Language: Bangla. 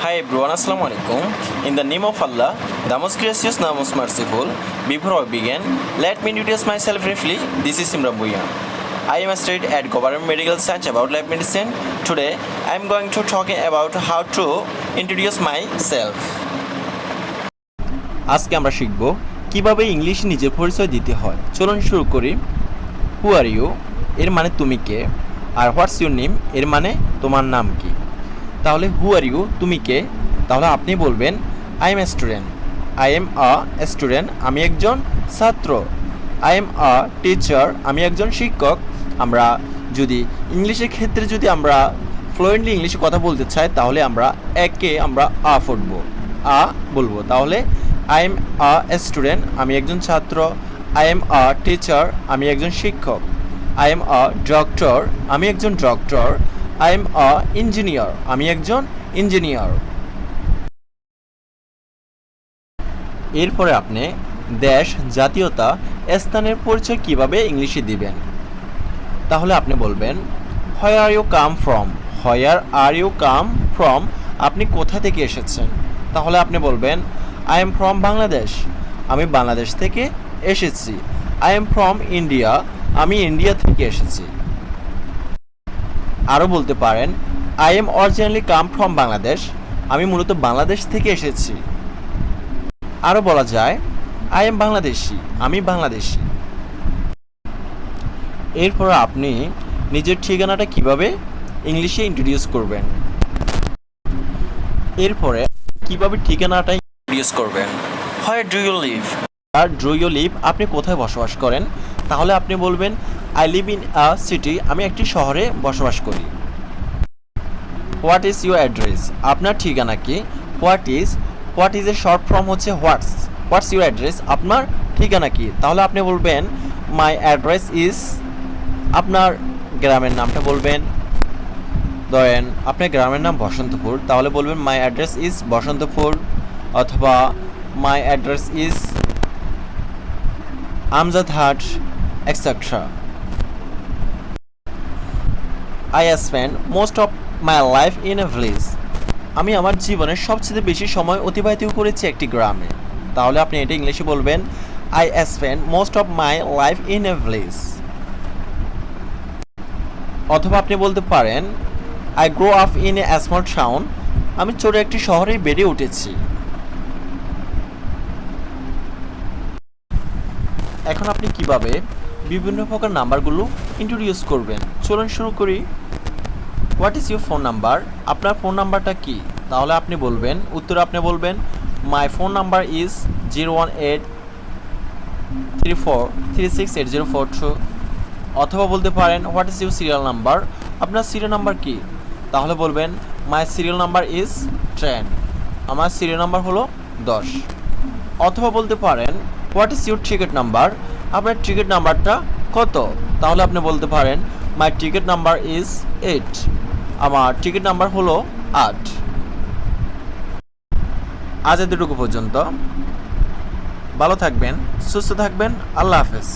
Hi everyone, Assalamu alaikum. In the name of Allah, the most gracious, the most merciful, before I begin, let me introduce myself briefly. This is Imran Bhuyan. I am a student at Government Medical Science about life medicine. Today, I am going to talk about how to introduce myself. আজকে আমরা শিখব কীভাবে ইংলিশ নিজের পরিচয় দিতে হয় চলুন শুরু করি হু আর ইউ এর মানে তুমি কে আর হোয়াটস ইউর নেম এর মানে তোমার নাম কি তাহলে হু আর ইউ তুমি কে? তাহলে আপনি বলবেন I am a student I am a student আমি একজন ছাত্র. আই এম আ টিচার আমি একজন শিক্ষক. আমরা যদি ইংলিশের ক্ষেত্রে যদি আমরা ফ্লুয়েন্টলি ইংলিশে কথা বলতে চাই, তাহলে আমরা একে আমরা আ ফুটবো আ বলব। তাহলে আই এম আ স্টুডেন্ট আমি একজন ছাত্র. আই এম আ টিচার আমি একজন শিক্ষক. আই এম আ ডক্টর আমি একজন doctor I am a engineer আমি একজন ইঞ্জিনিয়ার এরপরে আপনি দেশ, জাতীয়তা স্থানের পরিচয় কীভাবে ইংলিশে দিবেন? তাহলে আপনি বলবেন হয় are you come from where are you come from আপনি কোথা থেকে এসেছেন? তাহলে আপনি বলবেন আই এম ফ্রম বাংলাদেশ আমি বাংলাদেশ থেকে এসেছি। আই এম ফ্রম ইন্ডিয়া আমি ইন্ডিয়া থেকে এসেছি। আরও বলতে পারেন I am originally come from Bangladesh আমি মূলত বাংলাদেশ থেকে এসেছি। আরও বলা যায় আই এম বাংলাদেশি আমি বাংলাদেশি। এরপর আপনি নিজের ঠিকানাটা কীভাবে ইংলিশে ইন্ট্রোডিউস করবেন? এরপরে কীভাবে ঠিকানাটা ইন্ট্রোডিউস করবেন? হয় ডু ইউ লিভ আর ডু ইউ লিভ আপনি কোথায় বসবাস করেন? তাহলে আপনি বলবেন I live in a city আমি একটি শহরে বসবাস করি। হোয়াট ইজ ইউর অ্যাড্রেস আপনার ঠিকানা কি? What is what is a short form হচ্ছে হোয়াটস হোয়াটস ইউর অ্যাড্রেস আপনার ঠিকানা কি? তাহলে আপনি বলবেন মাই অ্যাড্রেস ইজ আপনার গ্রামের নামটা বলবেন। ধরেন আপনার গ্রামের নাম বসন্তপুর, তাহলে বলবেন মাই অ্যাড্রেস ইজ বসন্তপুর, অথবা my address is Amjadhat etcetera I spend most of my life in a village আমি আমার জীবনের সবচেয়ে বেশি সময় অতিবাহিত করেছি একটি গ্রামে। তাহলে আপনি এটা ইংলিশে বলবেন I spend most of my life in a village অথবা আপনি বলতে পারেন I grow up in a small town আমি ছোট একটি শহরে বেড়ে উঠেছি। এখন আপনি কীভাবে বিভিন্ন প্রকার নাম্বারগুলো ইন্ট্রোডিউস করবেন? চলুন শুরু করি। What is your phone number আপনার ফোন নাম্বারটা কি? তাহলে আপনি বলবেন, উত্তরে আপনি বলবেন my phone number is zero one eight three four three six eight zero four two অথবা বলতে পারেন what is your serial number আপনার সিরিয়াল নাম্বার কি? তাহলে বলবেন my serial number is ten আমার সিরিয়াল নাম্বার হলো দশ। অথবা বলতে পারেন what is your ticket number আপনার টিকিট নাম্বারটা কত? তাহলে আপনি বলতে পারেন my ticket number is eight আমার টিকিট নাম্বার হলো আট। আজ এতটুকু পর্যন্ত। ভালো থাকবেন সুস্থ থাকবেন আল্লাহ হাফেজ।